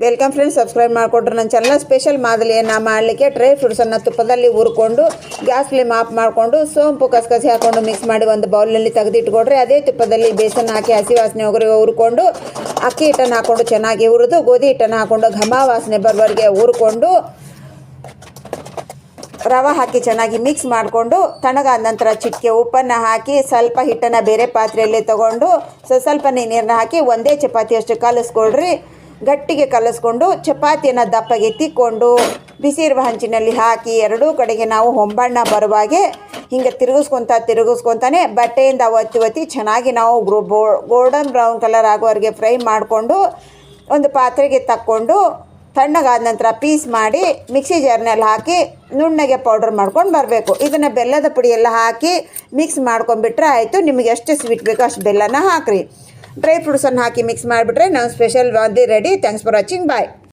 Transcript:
Welcome friends subscribe ಮಾಡಿಕೊಟ್ರೆ ನನ್ನ channel special ಮಾದಲಿಯನ್ನು ಮಾಡಲಿಕ್ಕೆ ಡ್ರೈ ಫ್ರೂಟ್ಸನ್ನು ತುಪ್ಪದಲ್ಲಿ ಹುರ್ಕೊಂಡು ಗ್ಯಾಸ್ ಫ್ಲೇಮ್ ಆಫ್ ಮಾಡಿಕೊಂಡು, ಸೋಂಪು ಕಸಕಸಿ ಹಾಕೊಂಡು ಮಿಕ್ಸ್ ಮಾಡಿ ಒಂದು ಬೌಲ್ನಲ್ಲಿ ತೆಗೆದಿಟ್ಕೊಡ್ರಿ. ಅದೇ ತುಪ್ಪದಲ್ಲಿ ಬೇಸನ್ ಹಾಕಿ, ಹಸಿ ವಾಸನೆ ಹೋಗ್ರಿ ಹುರ್ಕೊಂಡು, ಅಕ್ಕಿ ಹಿಟ್ಟನ್ನು ಹಾಕ್ಕೊಂಡು ಚೆನ್ನಾಗಿ ಹುರಿದು, ಗೋಧಿ ಹಿಟ್ಟನ್ನು ಹಾಕ್ಕೊಂಡು ಘಮ ವಾಸನೆ ಬರೋವರೆಗೆ ಹುರ್ಕೊಂಡು, ರವೆ ಹಾಕಿ ಚೆನ್ನಾಗಿ ಮಿಕ್ಸ್ ಮಾಡಿಕೊಂಡು, ತಣ್ಣಗಾದ ನಂತರ ಚಿಟಿಕೆ ಉಪ್ಪನ್ನು ಹಾಕಿ, ಸ್ವಲ್ಪ ಹಿಟ್ಟನ್ನು ಬೇರೆ ಪಾತ್ರೆಯಲ್ಲಿ ತಗೊಂಡು ಸ್ವಲ್ಪ ನೀರನ್ನ ಹಾಕಿ ಒಂದೇ ಚಪಾತಿಯಷ್ಟು ಕಲಿಸ್ಕೊಳ್ರಿ ಗಟ್ಟಿಗೆ ಕಲಸ್ಕೊಂಡು ಚಪಾತಿಯನ್ನು ದಪ್ಪಗೆ ತಿಕ್ಕೊಂಡು ಬಿಸಿ ಇರುವ ಹಂಚಿನಲ್ಲಿ ಹಾಕಿ ಎರಡೂ ಕಡೆಗೆ ನಾವು ಹೊಂಬಣ್ಣ ಬರುವಾಗೆ ಹಿಂಗೆ ತಿರುಗಿಸ್ಕೊತ ತಿರುಗಿಸ್ಕೊತಾನೆ ಬಟ್ಟೆಯಿಂದ ಒತ್ತಿ ಒತ್ತಿ ಚೆನ್ನಾಗಿ ನಾವು ಗ್ರೋ ಗೋಲ್ಡನ್ ಬ್ರೌನ್ ಕಲರ್ ಆಗೋವರೆಗೆ ಫ್ರೈ ಮಾಡಿಕೊಂಡು ಒಂದು ಪಾತ್ರೆಗೆ ತಕ್ಕೊಂಡು ತಣ್ಣಗಾದ ನಂತರ ಪೀಸ್ ಮಾಡಿ ಮಿಕ್ಸಿ ಜಾರ್ನಲ್ಲಿ ಹಾಕಿ ನುಣ್ಣಗೆ ಪೌಡರ್ ಮಾಡ್ಕೊಂಡು ಬರಬೇಕು. ಇದನ್ನು ಬೆಲ್ಲದ ಪುಡಿ ಎಲ್ಲ ಹಾಕಿ ಮಿಕ್ಸ್ ಮಾಡ್ಕೊಂಡ್ಬಿಟ್ರೆ ಆಯಿತು. ನಿಮಗೆ ಎಷ್ಟು ಸ್ವೀಟ್ ಬೇಕೋ ಅಷ್ಟು ಬೆಲ್ಲನ ಹಾಕಿರಿ. ಡ್ರೈ ಫ್ರೂಟ್ಸನ್ನು ಹಾಕಿ ಮಿಕ್ಸ್ ಮಾಡಿಬಿಟ್ರೆ ನಾವು ಸ್ಪೆಷಲ್ ವಾದಿ ready thanks for watching bye